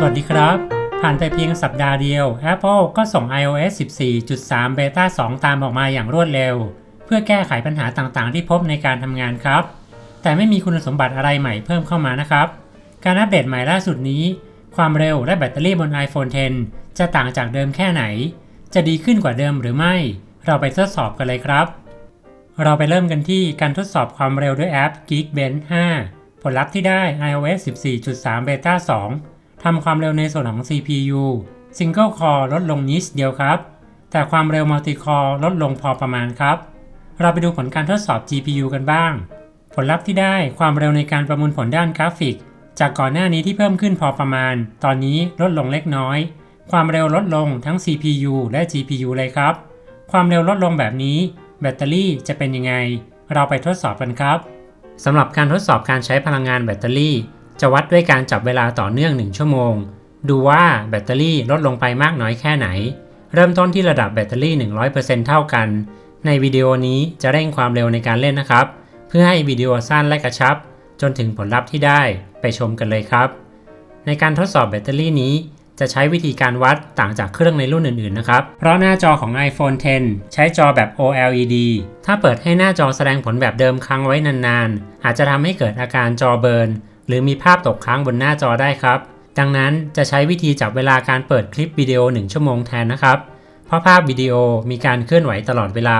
สวัสดีครับ ผ่านไปเพียงสัปดาห์เดียว Apple ก็ส่ง iOS 14.3 Beta 2 ตามออกมาอย่างรวดเร็ว เพื่อแก้ไขปัญหาต่างๆ ที่พบในการทำงานครับ แต่ไม่มีคุณสมบัติอะไรใหม่เพิ่มเข้ามานะครับ การอัปเดตใหม่ล่าสุดนี้ ความเร็วและแบตเตอรี่บน iPhone 10 จะต่างจากเดิมแค่ไหน จะดีขึ้นกว่าเดิมหรือไม่ เราไปทดสอบกันเลยครับ เราไปเริ่มกันที่การทดสอบความเร็วด้วยแอป Geekbench 5 ผลลัพธ์ที่ได้ iOS 14.3 Beta 2 ทำความเร็วในส่วนของ CPU Single Core ลดลงนิดเดียวครับ แต่ความเร็ว Multi Core ลดลงพอประมาณครับ เราไปดูผลการทดสอบ GPU กันบ้าง ผลลัพธ์ที่ได้ความเร็วในการประมวลผลด้านกราฟิก จากก่อนหน้านี้ที่เพิ่มขึ้นพอประมาณ ตอนนี้ลดลงเล็กน้อย ความเร็วลดลงทั้ง CPU และ GPU เลยครับ ความเร็วลดลงแบบนี้ แบตเตอรี่จะเป็นยังไง เราไปทดสอบกันครับ สำหรับการทดสอบการใช้พลังงานแบตเตอรี่ จะวัดด้วยการจับเวลาต่อเนื่อง 1 ชั่วโมง ดูว่าแบตเตอรี่ลดลงไปมากน้อยแค่ไหน เริ่มต้นที่ระดับแบตเตอรี่ 100%เท่ากัน ในวิดีโอนี้จะเร่งความเร็วในการเล่นนะครับ เพื่อให้วิดีโอสั้นและกระชับ จนถึงผลลัพธ์ที่ได้ไปชมกันเลยครับ ในการทดสอบแบตเตอรี่นี้ จะใช้วิธีการวัดต่างจากเครื่องในรุ่นอื่นๆ นะครับ เพราะหน้าจอของ iPhone 10 ใช้จอแบบ OLED ถ้าเปิดให้หน้าจอแสดงผลแบบเดิมค้างไว้นานๆ อาจจะทำให้เกิดอาการจอเบิร์นหรือมีภาพตกค้างบนหน้าจอได้ครับ ดังนั้นจะใช้วิธีจับเวลาการเปิดคลิปวิดีโอ 1 ชั่วโมงแทนนะครับ เพราะภาพวิดีโอมีการเคลื่อนไหวตลอดเวลา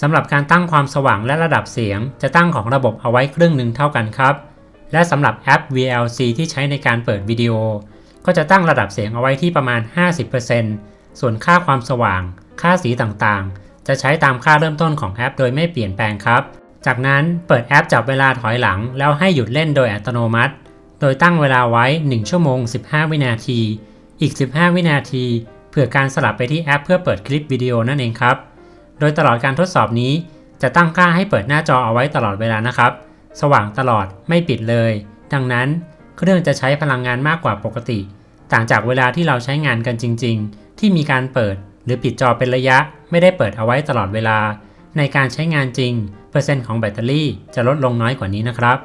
สำหรับการตั้งความสว่างและระดับเสียง จะตั้งของระบบเอาไว้ครึ่งหนึ่งเท่ากันครับ และสำหรับแอป VLC ที่ใช้ในการเปิดวิดีโอ ก็จะตั้งระดับเสียงเอาไว้ที่ประมาณ 50%ส่วนค่าความสว่าง ค่าสีต่างๆ จะใช้ตามค่าเริ่มต้นของแอป โดยไม่เปลี่ยนแปลงครับ จากนั้นเปิดแอปจับเวลาถอยหลัง แล้วให้หยุดเล่นโดยอัตโนมัติ โดยตั้งเวลาไว้ 1 ชั่วโมง 15 วินาที อีก 15 วินาทีเผื่อการสลับไปที่แอป เพื่อเปิดคลิปวิดีโอนั่นเองครับ โดยตลอดการทดสอบนี้ จะตั้งค่าให้เปิดหน้าจอเอาไว้ตลอดเวลานะครับ สว่างตลอดไม่ปิดเลย ดังนั้นเครื่องจะใช้พลังงานมากกว่าปกติ ต่างจากเวลาที่เราใช้งานกันจริง ๆ ที่มีการเปิดหรือปิดจอเป็นระยะ ไม่ได้เปิดเอาไว้ตลอดเวลา ในการใช้งานจริง เปอร์เซ็นต์ของแบตเตอรี่จะลดลงน้อยกว่านี้นะครับ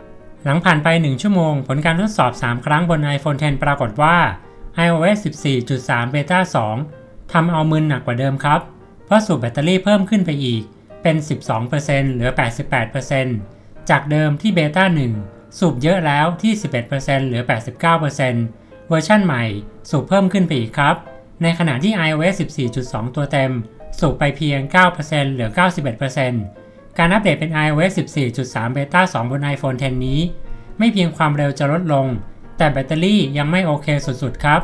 หลังผ่านไป 1 ชั่วโมง ผลการทดสอบ 3 ครั้งบน iPhone 10 ปรากฏว่า iOS 14.3 Beta 2ทำเอามึนหนักกว่าเดิมครับ เพราะสูบแบตเตอรี่เพิ่มขึ้นไปอีก เป็น 12%เหลือ 88%จากเดิมที่เบต้า1สูบเยอะแล้วที่ 11%เหลือ 89% เวอร์ชันใหม่สูบเพิ่มขึ้นไปอีกครับ ในขณะที่ iOS 14.2 ตัวเต็ม สูบไปเพียง 9%เหลือ 91%การอัปเดตเป็น iOS 14.3 Beta 2 บน iPhone 10 นี้ ไม่เพียงความเร็วจะลดลง แต่แบตเตอรี่ยังไม่โอเคสุดๆครับ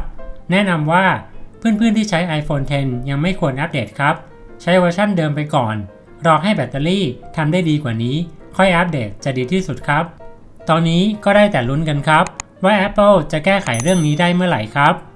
แนะนำว่าเพื่อนๆที่ใช้ iPhone 10 ยังไม่ควรอัปเดตครับ ใช้เวอร์ชันเดิมไปก่อน รอให้แบตเตอรี่ทำได้ดีกว่านี้ ค่อยอัปเดตจะดีที่สุดครับ ตอนนี้ก็ได้แต่ลุ้นกันครับ ว่า Apple จะแก้ไขเรื่องนี้ได้เมื่อไหร่ครับ